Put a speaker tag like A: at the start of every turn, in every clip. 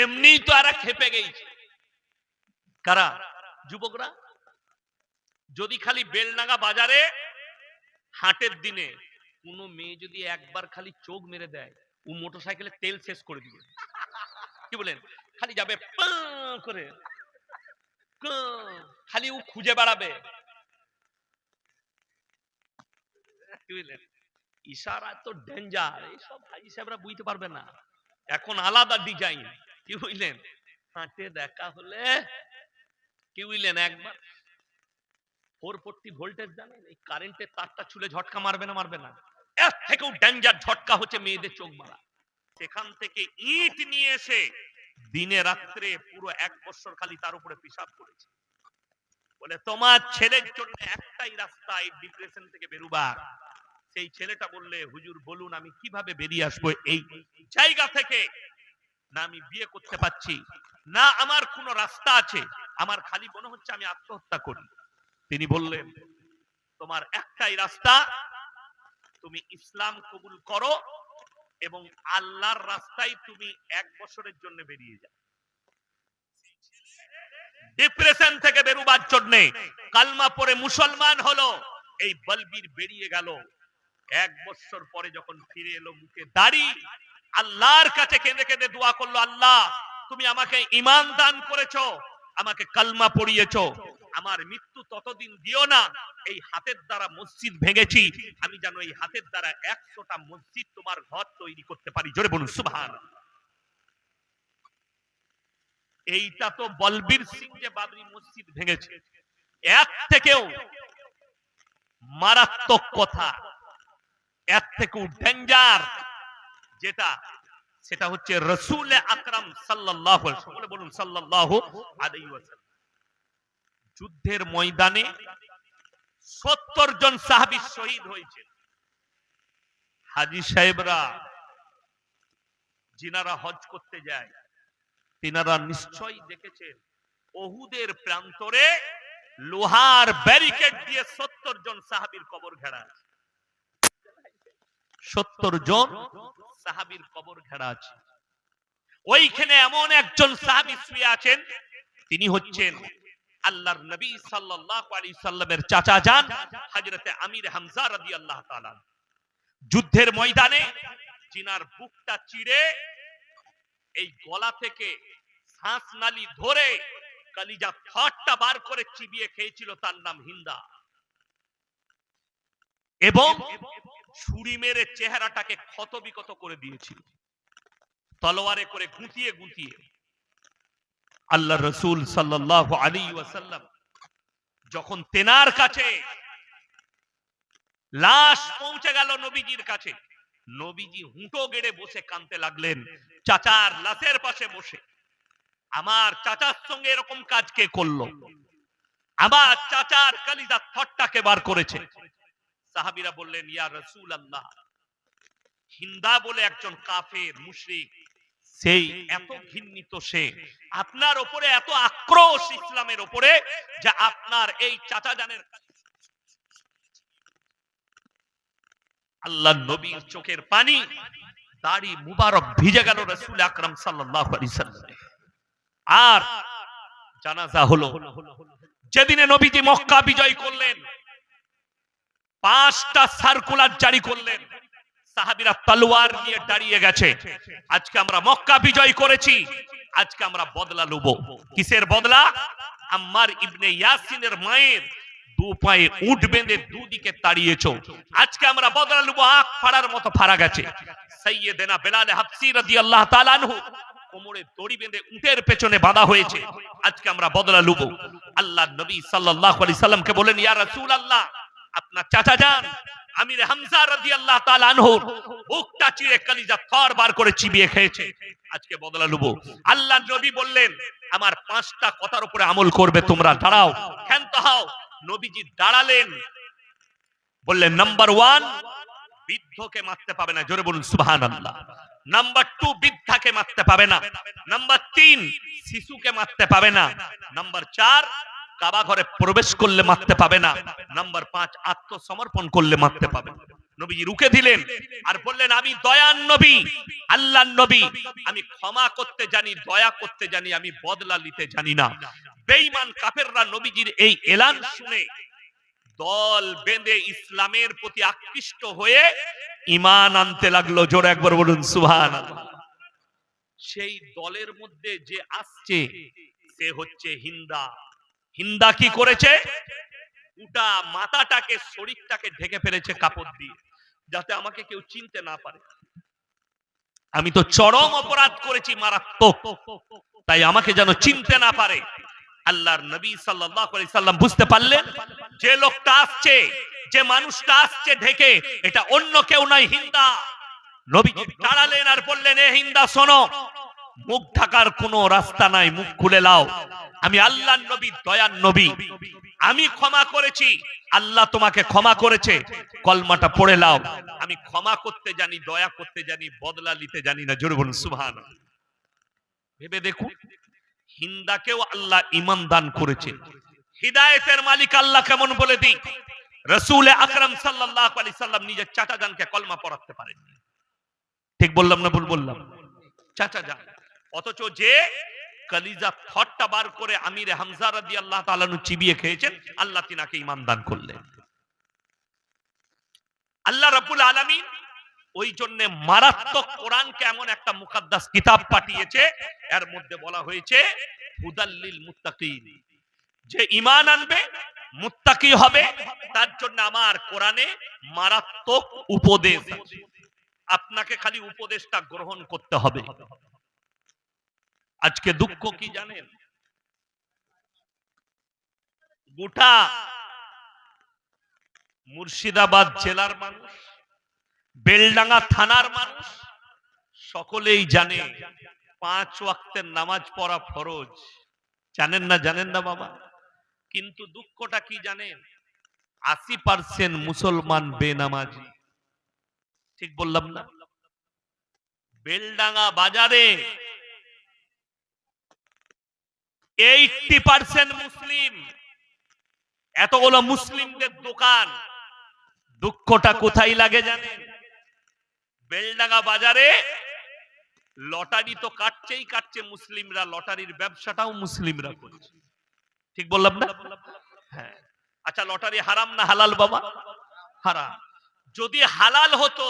A: এমনি তো এরা খেপে গেছে কারা? যুবকরা? যদি খালি বেলডাঙ্গা বাজারে হাটের দিনে কোন মেয়ে যদি একবার খালি চোখ মেরে দেয়, ও মোটর সাইকেলে তেল শেষ করে দিবে। কি বলেন? খালি যাবে করে। খালি ও খুঁজে বেড়াবে। ইশারা তো ডেঞ্জার, এইসব হাজি সাহেবরা বুঝতে পারবে না। এখন আলাদা ডিজাইন। কি বুঝলেন হাটে দেখা হলে কি বুঝলেন একবার? ফোর ফোরটি ভোল্টেজ জানেন? এই কারেন্টের তারটা ছুলে ঝটকা মারবে না মারবে না। এর থেকেও ডেঞ্জার ঝটকা হচ্ছে মেয়েদের চোখ মারা। সেখান থেকে ইট নিয়ে এসে দিনে রাত্রে পুরো এক বছর খালি তার উপরে পিসাব করেছে। বলে, তোমার ছেলের জন্য একটাই রাস্তা এই ডিপ্রেশন থেকে বেরুবা। সেই ছেলেটা বললে, হুজুর, বলুন, আমি কীভাবে বেরিয়ে আসব এই জায়গা থেকে? না আমি বিয়ে করতে পারছি, না আমার কোনো রাস্তা আছে, আমার খালি মনে হচ্ছে আমি আত্মহত্যা করি। তিনি বললেন, তোমার একটাই রাস্তা, তুমি ইসলাম কবুল করো এবং আল্লাহর রাস্তায় তুমি এক বছরের জন্য বেরিয়ে যাও। ডিপ্রেশন থেকে বেরোবার জন্য কালমা পরে মুসলমান হলো, এই বলবীর বেরিয়ে গেল। এক বছর পরে যখন ফিরে এলো মুখে দাড়ি আল্লাহর কাছে কেঁদে কেঁদে দোয়া করল, আল্লাহ, তুমি আমাকে ইমান দান করেছ, আমাকে কালমা পড়িয়েছো। আমার মৃত্যু ততদিন দিও না। এই হাতের দ্বারা মসজিদ ভেঙেছি। আমি জানো এই হাতের দ্বারা একশোটা মসজিদ তোমার ঘর তৈরি করতে পারি। জোরে বলুন সুবহান এইটা তো বলবীর সিং যে বাবরি মসজিদ ভেঙেছে। এক থেকেও মারাত্মক কথা। এক থেকেও ডেঞ্জার যেটা, সেটা হচ্ছে রসুল আকরাম আলাইহি বলুন আলাইহি যুদ্ধের ময়দানে সত্তর জন সাহাবি শহীদ হয়েছে হাজি সাহেবরা, যিনারা হজ করতে যায়, তিনারা নিশ্চয়ই দেখেছেন, ওহুদের প্রান্তরে লোহার ব্যারিকেড দিয়ে সত্তর জন সাহাবির কবর ঘেরা আছে। সত্তর জন সাহাবির কবর ঘেরা আছে। ওইখানে এমন একজন সাহাবি শুয়ে আছেন, তিনি হচ্ছেন আল্লাহর নবী সাল্লাল্লাহু আলাইহি সাল্লামের চাচা যান হযরতে আমির হামজা রাদিয়াল্লাহু তাআলা যুদ্ধের ময়দানে জিনার বুকটা চিড়ে এই গলা থেকে শ্বাস নালি ধরে কালিজা থটটা বার করে চিবিয়ে খেয়েছিল, তার নাম হিন্দা। এবং ছুরি মেরে চেহারাটাকে ক্ষত বিকত করে দিয়েছিল। তলোয়ারে করে গুঁতিয়ে গুঁতিয়ে। আল্লাহ রসুল সাল্লাহ আলী ওয়াসাল্লাম যখন তেনার কাছে লাশ পৌঁছে গেল নবীজির কাছে, নবীজি হুঁটো গেড়ে বসে কানতে লাগলেন, চাচার লাশের পাশে বসে। আমার চাচার সঙ্গে এরকম কাজ কে করল? আমার চাচার কালিদা থটটাকে বার করেছে। সাহাবিরা বললেন, ইয়া রসুল আল্লাহ হিন্দা বলে একজন কাফের, মুশরিক, সেই এত ঘৃণিত সে, আপনার ওপরে এত আক্রোশ ইসলামের ওপরে যে আপনার এই চাচা জানের আল্লাহ নবীর চোখের পানি, দাড়ি মুবারক ভিজে গেল রসুল আকরাম সাল্লাম। আর জানাজা হলো, যেদিনে নবীজি মক্কা বিজয় করলেন পাঁচটা সার্কুলার জারি করলেন। সাহাবিরা তলোয়ার নিয়ে দাঁড়িয়ে গেছে। আজকে আমরা মক্কা বিজয় করেছি। আজকে আমরা বদলা লুবো। কিসের বদলা? আম্মার ইবনে ইয়াসিনের মায়ের। দু পায়ে উঠ বেঁধে দুদিকে তাড়িয়েছো। আজকে আমরা বদলা লুবো, আখ ফাড়ার মতো ফাড়া গেছে। সাইয়েদেনা বেলাল হাফসি কোমরে দড়ি বেঁধে উটের পেছনে বাঁধা হয়েছে। আজকে আমরা বদলা লুবো। আল্লাহ নবী সাল্লাল্লাহু আলাইহি সাল্লামকে বলেন ইয়া রাসূলুল্লাহ আপনার চাচা যান। আমির হামজা রাদিয়াল্লাহু তাআলা আনহুর বুকটা চিরে কলিজা থর বার করে চিবিয়ে খেয়েছে। আজকে বদলা লুবো। আল্লাহ নবী বললেন, আমার পাঁচটা কথার উপরে আমল করবে তোমরা। দাঁড়াও, ক্ষান্ত হও। নবীজি দাঁড়ালেন। বললেন নাম্বার ওয়ান বৃদ্ধকে মারতে পাবে না। জোরে বলুন, সুবহানাল্লাহ। নাম্বার টু বৃদ্ধাকে মারতে পাবে না। নাম্বার তিন শিশুকে মারতে পাবে না। নাম্বার চার কাবা ঘরে প্রবেশ করলে মারতে পাবে না। নাম্বার পাঁচ, আত্মসমর্পণ করলে মারতে পাবে। রুখে দিলেন আর বললেন, আমি নবী নবী। আমি ক্ষমা করতে জানি, দয়া করতে জানি, আমি বদলা নিতে জানি না। কাফেররা নবীজির এই এলান শুনে দল বেঁধে ইসলামের প্রতি আকৃষ্ট হয়ে ইমান আনতে লাগল। জোরে একবার বলুন সুহান সেই দলের মধ্যে যে আসছে, সে হচ্ছে হিন্দা। হিন্দা কি করেছে? উটা মাথাটাকে, শরীরটাকে ঢেকে ফেলেছে কাপড় দিয়ে, যাতে আমাকে কেউ চিনতে না পারে। আমি তো চরম অপরাধ করেছি মারাত্মক, তাই আমাকে যেন চিনতে না পারে। আল্লাহর নবী সাল্লাম বুঝতে পারলেন, যে লোকটা আসছে, যে মানুষটা আসছে ঢেকে, এটা অন্য কেউ নয় হিন্দা। নবী দাঁড়ালেন আর বললেন, এ হিন্দা, শোনো মুখ ঢাকার কোনো রাস্তা নাই, মুখ খুলে লাও আমি আল্লাহর নবী, দয়ার নবী। আমি ক্ষমা করেছি, আল্লাহ তোমাকে ক্ষমা করেছে। কলমাটা পড়ে লাও আমি ক্ষমা করতে জানি, দয়া করতে জানি, বদলা নিতে জানি না। জোরে বলুন সুবহান ভেবে দেখুন, হিন্দাকেও আল্লাহ ইমান দান করেছে। হিদায়েতের মালিক আল্লাহ কেমন বলে দিই রসুল আকরাম সাল্লাল্লাহু আলাইহি সাল্লাম নিজের চাচা জানকে কলমা পড়াতে পারেন ঠিক বললাম না ভুল বললাম? চাচা জান অথচ যে কলিজা থটটা বার করে আমির হামজা রাদিয়াল্লাহু তাআলা নু চিবিয়ে খেয়েছেন, আল্লাহ তিনাকে ঈমান দান করলেন। আল্লাহ রাব্বুল আলামিন ওই জন্য মারাত্মক কোরআনকে এমন একটা মুকাদ্দাস কিতাব পাঠিয়েছে, এর মধ্যে বলা হয়েছে হুদাল্লিল মুত্তাকিন যে ঈমান আনবে, মুত্তাকি হবে, তার জন্য আমার কোরআনে মারাত্মক উপদেশ আপনাকে খালি উপদেশটা গ্রহণ করতে হবে। আজকে দুঃখ কি জানেন? গোটা মুর্শিদাবাদ জেলার মানুষ, বেলডাঙ্গা থানার মানুষ, সকলেই জানে পাঁচ ওয়াক্তের নামাজ পড়া ফরজ। জানেন না জানেন না বাবা? কিন্তু দুঃখটা কি জানেন? আশি পার্সেন্ট মুসলমান বেনামাজি। ঠিক বললাম না? বেলডাঙ্গা বাজারে এইটি পার্সেন্ট মুসলিম। এতগুলো মুসলিমদের দোকান, দুঃখটা কোথায় লাগে জানেন? বেলডাঙ্গা বাজারে লটারি তো কাটছেই কাটছে মুসলিমরা, লটারির ব্যবসাটাও মুসলিমরা করছে। ঠিক বললাম না? হ্যাঁ। আচ্ছা লটারি হারাম না হালাল বাবা? হারাম। যদি হালাল হতো,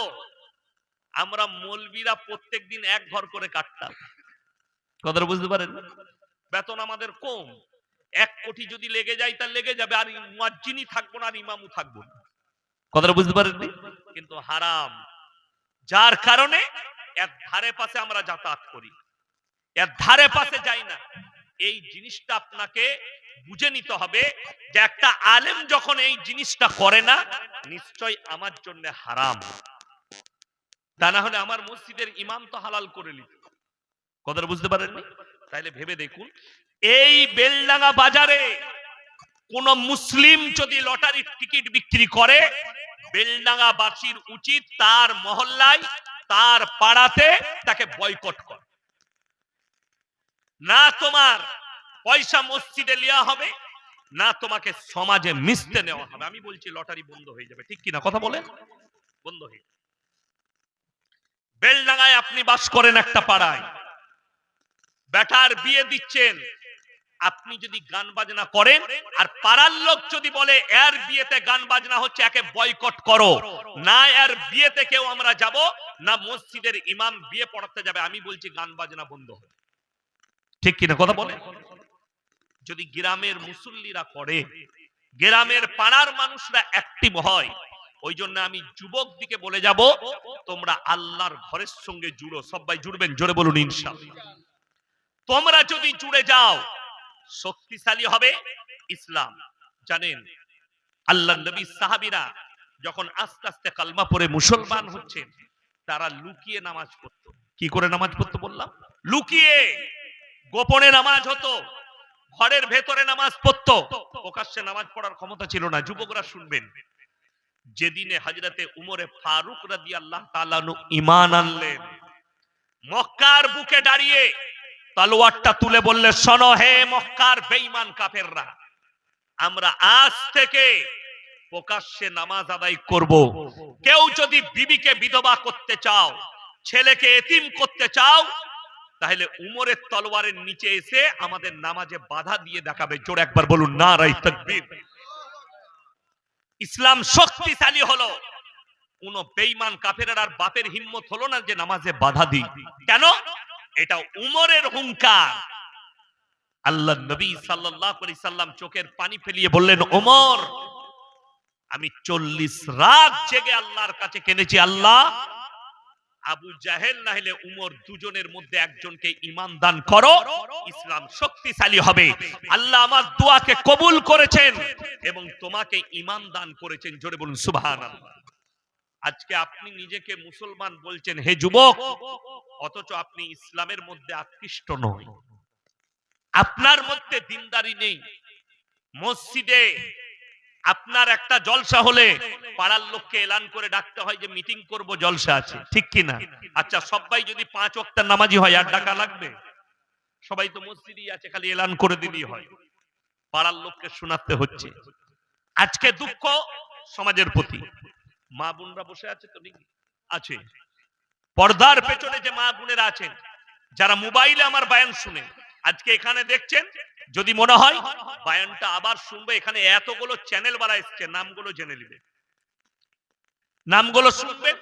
A: আমরা মলবিরা প্রত্যেক দিন এক ঘর করে কাটতাম। কথাটা বুঝতে পারেন? বেতন আমাদের কম। এক কোটি যদি লেগে যায়, তা লেগে যাবে। আর মুয়াজ্জিনই থাকব না, আর ইমামও থাকব না। কথাটা বুঝতে পারেননি? কিন্তু হারাম। যার কারণে এর ধারে পাশে আমরা যাতায়াত করি। এর ধারে পাশে যাই না। এই জিনিসটা আপনাকে বুঝে নিতে হবে যে একটা আলেম যখন এই জিনিসটা করে না, নিশ্চয় আমার জন্য হারাম। তা না হলে আমার মসজিদের ইমাম তো হালাল করে নিত। কথাটা বুঝতে পারেননি? তাইলে ভেবে দেখুন, এই বেলডাঙ্গা বাজারে কোন মুসলিম যদি লটারির টিকিট বিক্রি করে বেলডাঙ্গা বাসীর উচিত তার মহল্লায়, তার পাড়াতে তাকে বয়কট কর। না তোমার পয়সা মসজিদে নেওয়া হবে, না তোমাকে সমাজে মিশতে নেওয়া হবে। আমি বলছি লটারি বন্ধ হয়ে যাবে, ঠিক কিনা কথা বলে বন্ধ হয়ে। বেলডাঙ্গায় আপনি বাস করেন একটা পাড়ায়। বেটার বিয়ে দিচ্ছেন। আপনি যদি গান বাজনা করেন, আর পাড়ার লোক যদি বলে, এর বিয়েতে গান বাজনা হচ্ছে, একে বয়কট করো। না, এর বিয়েতে কেউ আমরা যাব, না মসজিদের ইমাম বিয়ে পড়াতে যাবে। আমি বলছি গান বাজনা বন্ধ হবে ঠিক কিনা কথা বলে? যদি গ্রামের মুসল্লিরা করে, গ্রামের পাড়ার মানুষরা অ্যাক্টিভ হয়, ওই জন্য আমি যুবক দিকে বলে যাব, তোমরা আল্লাহর ঘরের সঙ্গে জুড়ো, সবাই জুড়বেন, জোরে বলুন ইনশাআল্লাহ। তোমরা যদি জুড়ে যাও, শক্তিশালী হবে ইসলাম। জানেন আল্লাহ নবী সাহাবিরা যখন আস্তে আস্তে কালমা পড়ে মুসলমান হচ্ছেন, তারা লুকিয়ে নামাজ পড়তো। কি করে নামাজ পড়তো বললাম? লুকিয়ে গোপনে নামাজ হতো, ঘরের ভেতরে নামাজ পড়তো। প্রকাশ্যে নামাজ পড়ার ক্ষমতা ছিল না, যুবকরা শুনবেন। যেদিনে হাজরাতে উমরে ফারুক রাদি আল্লাহ তালানু ইমান আনলেন, মক্কার বুকে দাঁড়িয়ে তলোয়ারটা তুলে বললে, শোনো হে মক্কার বেঈমান কাফেররা, আমরা আজ থেকে প্রকাশ্যে নামাজ আদায় করব। কেউ যদি বিবিকে বিধবা করতে চাও, ছেলেকে এতিম করতে চাও, তাহলে উমরের তলোয়ারের নিচে এসে আমাদের নামাজে বাধা দিয়ে দেখাবে। জোর একবার বলুন না রাই তকবীর। ইসলাম শক্তিশালী হলো। কোন বেঈমান কাফেরের আর বাপের হিম্মত হলো না যে নামাজে বাধা দিই। কেন? এটা উমরের হুঙ্কার আল্লাহ নবী সাল্লাল্লাহু আলাইহি সাল্লাম চোখের পানি ফেলিয়ে বললেন ওমর আমি চল্লিশ রাত জেগে আল্লাহর কাছে কেনেছি আল্লাহ। আবু জাহেল না হলে উমর দুজনের মধ্যে একজনকে ইমান দান করো, ইসলাম শক্তিশালী হবে। আল্লাহ আমার দোয়াকে কবুল করেছেন এবং তোমাকে ইমান দান করেছেন। জোরে বলুন, সুবহানাল্লাহ। আজকে আপনি নিজেকে মুসলমান বলছেন, হে যুবক, অথচ আপনি ইসলামের মধ্যে আকৃষ্ট নয় আপনার মধ্যে দিনদারি নেই। মসজিদে আপনার একটা জলসা হলে পাড়ার লোককে এলান করে ডাকতে হয় যে, মিটিং করব, জলসা আছে। ঠিক কি না? আচ্ছা সবাই যদি পাঁচ ওয়াক্তের নামাজি হয় আর ডাকা লাগবে? সবাই তো মসজিদই আছে, খালি এলান করে দিলেই হয়। পাড়ার লোককে শোনাতে হচ্ছে। আজকে দুঃখ সমাজের প্রতি। মা বোনরা বসে আছে তো নাকি? আছে। পর্দার পেছনে যে মা বোনেরা আছেন, যারা মোবাইলে আমার বায়ান শুনে, আজকে এখানে দেখছেন, যদি মনে হয়, বায়ানটা আবার শুনবে, এখানে এতগুলো চ্যানেল বালা এসছে, নামগুলো জেনে নিবে। নামগুলো শুনবেন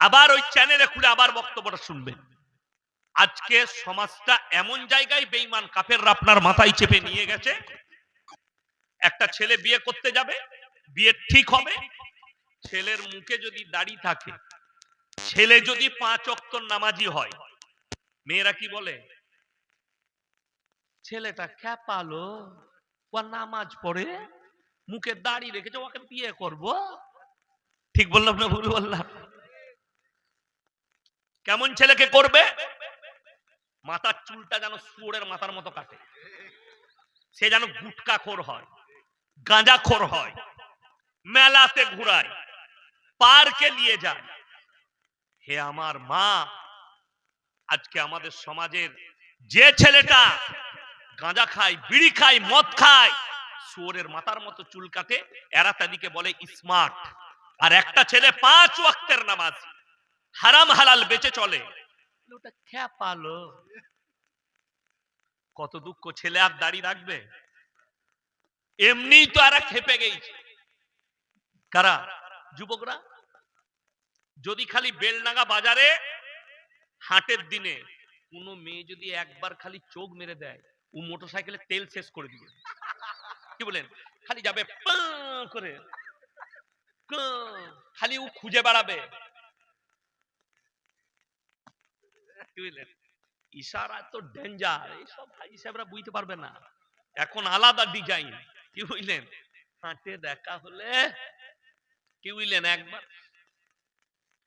A: আবার ওই চ্যানেলে খুলে আবার বক্তব্যটা শুনবেন আজকে সমাজটা এমন জায়গায় বেইমান কাফেররা আপনার মাথায় চেপে নিয়ে গেছে, একটা ছেলে বিয়ে করতে যাবে বিয়ে ঠিক হবে? ছেলের মুখে যদি দাড়ি থাকে, ছেলে যদি পাঁচ অক্তর নামাজি হয়, মেয়েরা কি বলে? ছেলেটা খ্যাপালো ও নামাজ পড়ে, মুখে দাড়ি রেখেছে, ওকে বিয়ে করব? ঠিক বললাম না ভুল বললাম? কেমন ছেলেকে করবে? মাথার চুলটা যেন সুরের মাথার মতো কাটে। সে যেন গুটকা খোর হয় গাঁজা খোর হয়। মেলাতে ঘুরায়, পার্কে নিয়ে যায়। হে আমার মা, আজকে আমাদের সমাজের যে ছেলেটা গাঁজা খায়, বিড়ি খায়, মদ খায়, শুয়োরের মাথার মতো চুল কাটে, এরা তাদিকে বলে স্মার্ট আর একটা ছেলে পাঁচ ওয়াক্তের নামাজ, হারাম হালাল বেঁচে চলে। কত দুঃখ ছেলে আর দাড়ি রাখবে। এমনি তো এরা খেপে গেছে কারা? যুবকরা? যদি খালি বেলনাগা বাজারে, হাটের দিনে কোনো মেয়ে যদি একবার খালি চোখ মেরে দেয়, ও মোটর সাইকেলে তেল শেষ করে দিবে। কি বলেন? খালি যাবে করে। খালি ও খুঁজে বেড়াবে। ইশারা তো ডেঞ্জার এইসব ভাই সাহেবরা বুঝতে পারবে না। এখন আলাদা ডিজাইন। কি বুঝলেন হাঁটে দেখা হলে কি বুঝলেন একবার।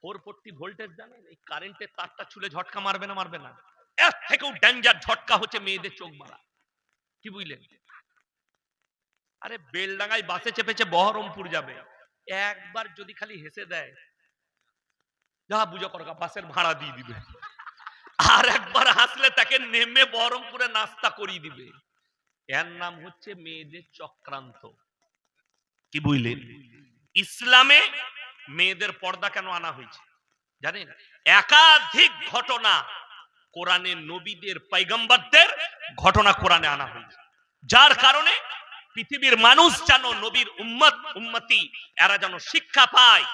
A: ফোর ফোরটি ভোল্টেজ জানেন? এই কারেন্টের তারটা ছুলে ঝটকা মারবে না মারবে না। এর থেকেও ঝটকা হচ্ছে মেয়েদের চোখ মারা। কি বুঝলেন? আরে বেলডাঙ্গায় বাসে চেপেছে, বহরমপুর যাবে। একবার যদি খালি হেসে দেয়, যা বুঝো করগা বাসের ভাড়া দিয়ে দিবে। আর একবার হাসলে তাকে নেমে বহরমপুরে নাস্তা করিয়ে দিবে। এর নাম হচ্ছে মেয়েদের চক্রান্ত। কি বুঝলেন? ইসলামে মেয়েদের পর্দা কেন আনা হয়েছে? জানেন? একাধিক ঘটনা কোরআনে নবীদের পৈগম্বরদের ঘটনা কোরআনে আনা হয়েছে। যার কারণে পৃথিবীর মানুষ যেন নবীর উম্মত, উম্মতি, এরা যেন শিক্ষা পায়।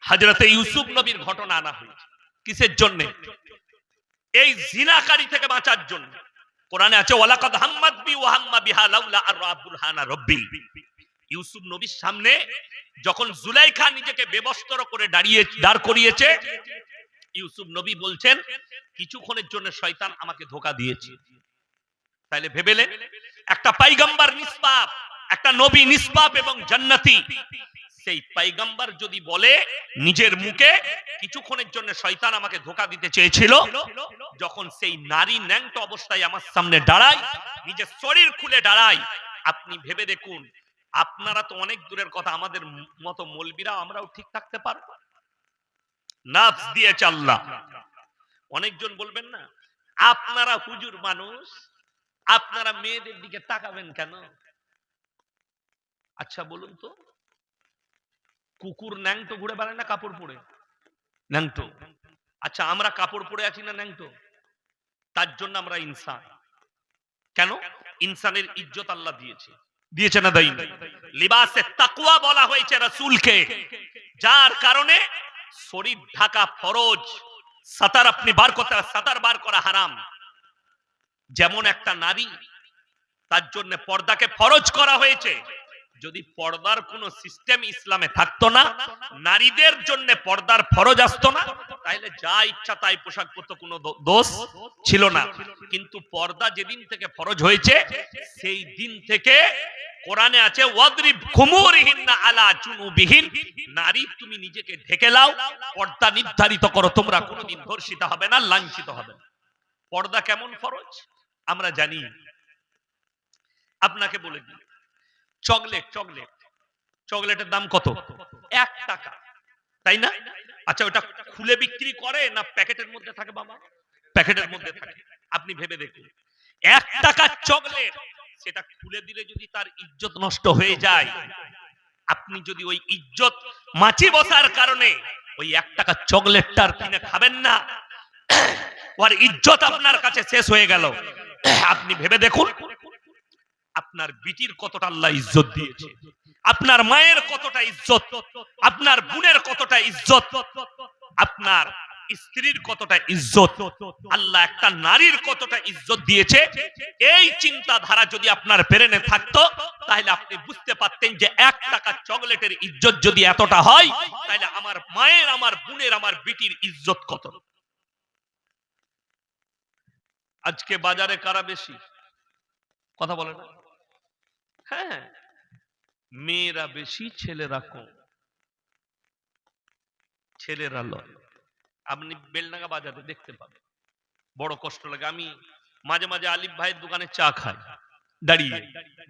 A: হাজরতে ইউসুফ নবীর ঘটনা আনা হয়েছে। কিসের জন্য? এই জিনাকারী থেকে বাঁচার জন্য। কোরআনে আছে, ওয়ালাকাদ হাম্মাদ বি ওয়া হাম্মা বিহা লাউলা আর রাব্বুল হানা রব্বি ইউসুফ নবীর সামনে যখন জুলাইখা নিজেকে বেবস্ত্র করে দাঁড়িয়ে, দাঁড় করিয়েছে, ইউসুফ নবী বলছেন, কিছুক্ষণের জন্য শয়তান আমাকে ধোকা দিয়েছে। তাইলে ভেবেলেন একটা পাইগাম্বার নিষ্পাপ, একটা নবী নিষ্পাপ এবং জান্নাতি, সেই পাইগাম্বার যদি বলে নিজের মুখে কিছুক্ষণের জন্য শয়তান আমাকে ধোকা দিতে চেয়েছিল, যখন সেই নারী ন্যাংট অবস্থায় আমার সামনে দাঁড়ায়, নিজের শরীর খুলে দাঁড়ায়, আপনি ভেবে দেখুন আপনারা তো অনেক দূরের কথা, আমাদের মতো মলবিরা, আমরাও ঠিক থাকতে পারব। নাফস দিয়ে চাল্লা অনেকজন বলবেন না, আপনারা হুজুর মানুষ, আপনারা মেয়েদের দিকে তাকাবেন কেন? আচ্ছা বলুন তো, কুকুর ন্যাংটো ঘুরে বেড়ায় না কাপড় পরে? ন্যাংটো। আচ্ছা আমরা কাপড় পরে আছি না ন্যাংটো? তার জন্য আমরা ইনসান। কেন? ইনসানের ইজ্জত আল্লাহ দিয়েছে। দিয়েছে না দেয়নি। লিবাসে তাকওয়া বলা হয়েছে রাসূলকে, যার কারণে শরীর ঢাকা ফরজ, সাতার আপনি বার করতে সাতার বার করা হারাম। যেমন একটা নারী, তার জন্য পর্দাকে ফরজ করা হয়েছে, যদি পর্দার কোনো সিস্টেম ইসলামে থাকতো না, নারীদের জন্য পর্দার ফরজ আসতো না তাহলে যা ইচ্ছা তাই পোশাক পরতো, কোনো দোষ ছিল না। কিন্তু পর্দা যেদিন থেকে ফরজ হয়েছে, সেই দিন থেকে কোরআনে আছে নারী, তুমি নিজেকে ঢেকে লাও, পর্দা নির্ধারিত করো, তোমরা কোনোদিন ধর্ষিত হবে না, লাঞ্ছিত হবে না। পর্দা কেমন ফরজ? আমরা জানি। আপনাকে বলে দিই, চকলেট চকলেট। চকলেটের দাম কত? এক টাকা। তাই না? আচ্ছা ওটা খুলে বিক্রি করে না প্যাকেটের মধ্যে থাকে বাবা? প্যাকেটের মধ্যে থাকে। আপনি ভেবে দেখুন, এক টাকার চকলেট সেটা খুলে দিলে যদি তার ইজ্জত নষ্ট হয়ে যায়। আপনি যদি ওই ইজ্জত মাছি বসার কারণে ওই এক টাকা চকলেটটার কিনে খাবেন না, ওর ইজ্জত আপনার কাছে শেষ হয়ে গেল। আপনি ভেবে দেখুন, আপনার বিটির কতটা আল্লাহ ইজ্জত দিয়েছে। আপনার মায়ের কতটা ইজ্জত, আপনার বোনের কতটা ইজ্জত, আপনার স্ত্রীর কতটা ইজ্জত? আল্লাহ একটা নারীর কতটা ইজ্জত দিয়েছে? এই চিন্তাধারা যদি আপনার ব্রেনে থাকতো, তাহলে আপনি বুঝতে পারতেন যে এক টাকা চকলেটের ইজ্জত যদি এতটা হয়, তাহলে আমার মায়ের, আমার বোনের, আমার বিটির ইজ্জত কত? আজকে বাজারে কারা বেশি? কথা বলে না? হ্যাঁ মেয়েরা বেশি, ছেলেরা কম। ছেলেরা লয়। আপনি বেলডাঙ্গা বাজারে দেখতে পাবেন। বড় কষ্ট লাগে। আমি মাঝে মাঝে আলিফ ভাইয়ের দোকানে চা খাই। দাঁড়িয়ে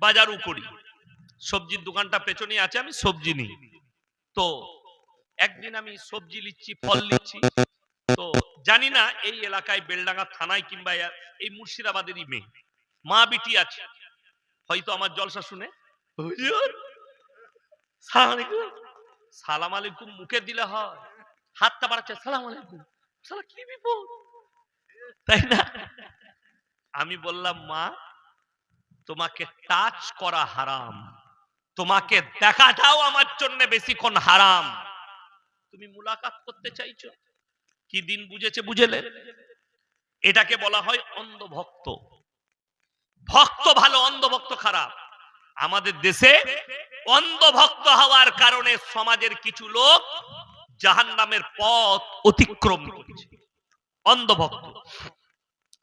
A: বাজারও করি সবজির দোকানটা পেছনে আছে, আমি সবজি নিই। তো একদিন আমি সবজি নিচ্ছি ফল নিচ্ছি তো জানি না এই এলাকায় বেলডাঙ্গা থানায় কিংবা এই মুর্শিদাবাদেরই মেয়ে। মা বিটি আছে। হয়তো আমার জলসা শুনে সালাম আলাইকুম, মুখে দিলে হয়। হাতটা বাড়াচ্ছে, সালাম আলাইকুম। সালা কি বিপদ? তাই না? আমি বললাম, মা, তোমাকে টাচ করা হারাম। তোমাকে দেখাটাও আমার জন্য বেশিক্ষণ হারাম। তুমি মুলাকাত করতে চাইছো? কি দিন বুঝেছে, বুঝেলে? এটাকে বলা হয় অন্ধভক্ত। ভক্ত ভালো, অন্ধভক্ত খারাপ। আমাদের দেশে অন্ধভক্ত হওয়ার কারণে সমাজের কিছু লোক জাহান নামের পথ অতিক্রম করেছে। অন্ধভক্ত।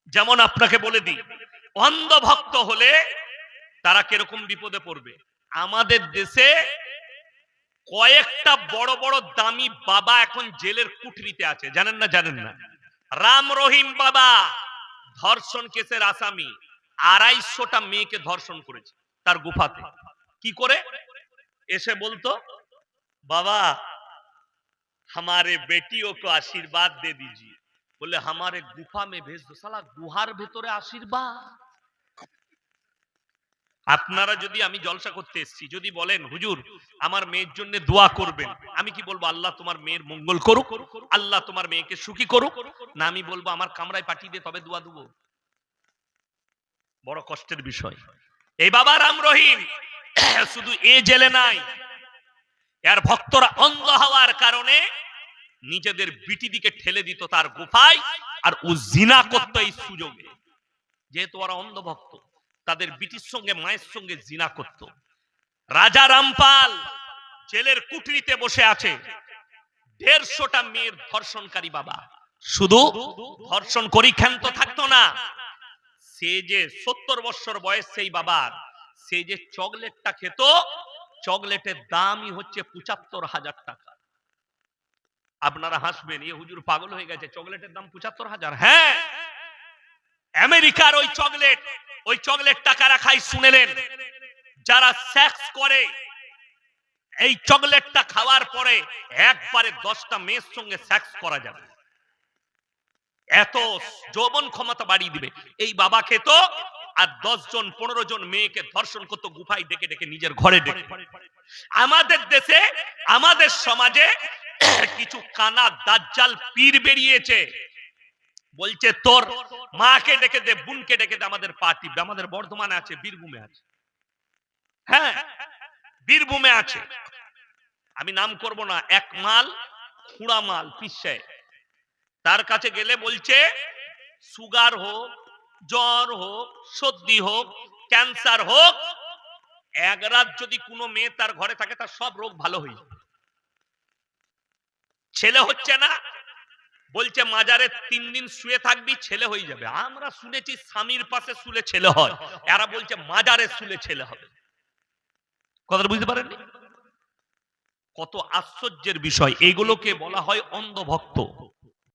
A: যেমন আপনাকে বলে দিই, অন্ধভক্ত হলে তারা কীরকম বিপদে পড়বে? আমাদের দেশে কয়েকটা বড় বড় দামি বাবা এখন জেলের কুঠরিতে আছে। জানেন না জানেন না? রাম রহিম বাবা ধর্ষণ কেসের আসামি। আড়াইশোটা মেয়েকে ধর্ষণ করেছে তার গুফাতে। কি করে? এসে বলতো, বাবা हमारे बेटियों को आशीर्वाद दे दीजिए बोले हमारे गुफा में भेज दो साला गुहार ভেতরে আশীর্বাদ আপনারা যদি আমি জলসা করতে এসেছি যদি বলেন হুজুর আমার মেয়ের জন্য দোয়া করবেন আমি কি বলবো আল্লাহ তোমার মেয়ের মঙ্গল করুক আল্লাহ তোমার মেয়েকে সুখী করুক না আমি বলবো আমার কামরায় পাঠিয়ে দিয়ে তবে দোয়া দেবো বড় কষ্টের বিষয় এই বাবা রাম রহিম শুধু এ জেলে নাই এর ভক্তরা অন্ধ হওয়ার কারণে নিজেদের বিটি দিকে ঠেলে দিত তার গুফায়, আর ও জিনা করতো এই সুযোগে। যেহেতু ওরা অন্ধ ভক্ত, তাদের বিটির সঙ্গে, মায়ের সঙ্গে জিনা করত। রাজা রামপাল জেলের কুঠরিতে বসে আছে। দেড়শোটা মেয়ের ধর্ষণকারী বাবা। শুধু ধর্ষণ করি ক্ষান্ত থাকতো না, সে যে সত্তর বছর বয়স সেই বাবার, সে যে চকলেটটা খেত চকলেটের দামই হচ্ছে পঁচাত্তর হাজার টাকা। আপনারা হাসবেন, এ হুজুর পাগল হয়ে গেছে, চকলেটের দাম পঁচাত্তর হাজার? হ্যাঁ। আমেরিকার ওই চকলেট ওই চকলেট টাকারা খাই শুনেলেন? যারা সেক্স করে, এই চকলেটটা খাওয়ার পরে একবারে দশটা মেয়ের সঙ্গে সেক্স করা যাবে। এত যৌবন ক্ষমতা বাড়িয়ে দিবে। এই বাবা খেত আর দশ জন পনেরো জন মেয়েকে ধর্ষণ করতো, গুফায় ডেকে ডেকে নিজের ঘরে ডেকে। আমাদের দেশে, আমাদের সমাজে কিছু কানা দাজ্জাল পীর বেরিয়েছে। বলছে, তোর মাকে ডেকে দে, বোনকে ডেকে দে, আমাদের পার্টি আমাদের বর্ধমানে আছে, বীরভূমে আছে। হ্যাঁ বীরভূমে আছে। আমি নাম করব না এক মাল খুঁড়া মাল পিসায় তার কাছে গেলে বলছে, সুগার হোক জ্বর হোক, সর্দি হোক, ক্যান্সার হোক, এক রাত যদি কোনো মেয়ে তার ঘরে থাকে, তার সব রোগ ভালো যাবে। ছেলে হচ্ছে না, বলছে মাজারে তিন দিন শুয়ে থাকবি, ছেলে হয়ে যাবে। আমরা শুনেছি স্বামীর পাশে শুলে ছেলে হয়, এরা বলছে মাজারে শুলে ছেলে হবে। কথাটা বুঝতে পারেননি? কত আশ্চর্যের বিষয়, এগুলোকে বলা হয় অন্ধভক্ত।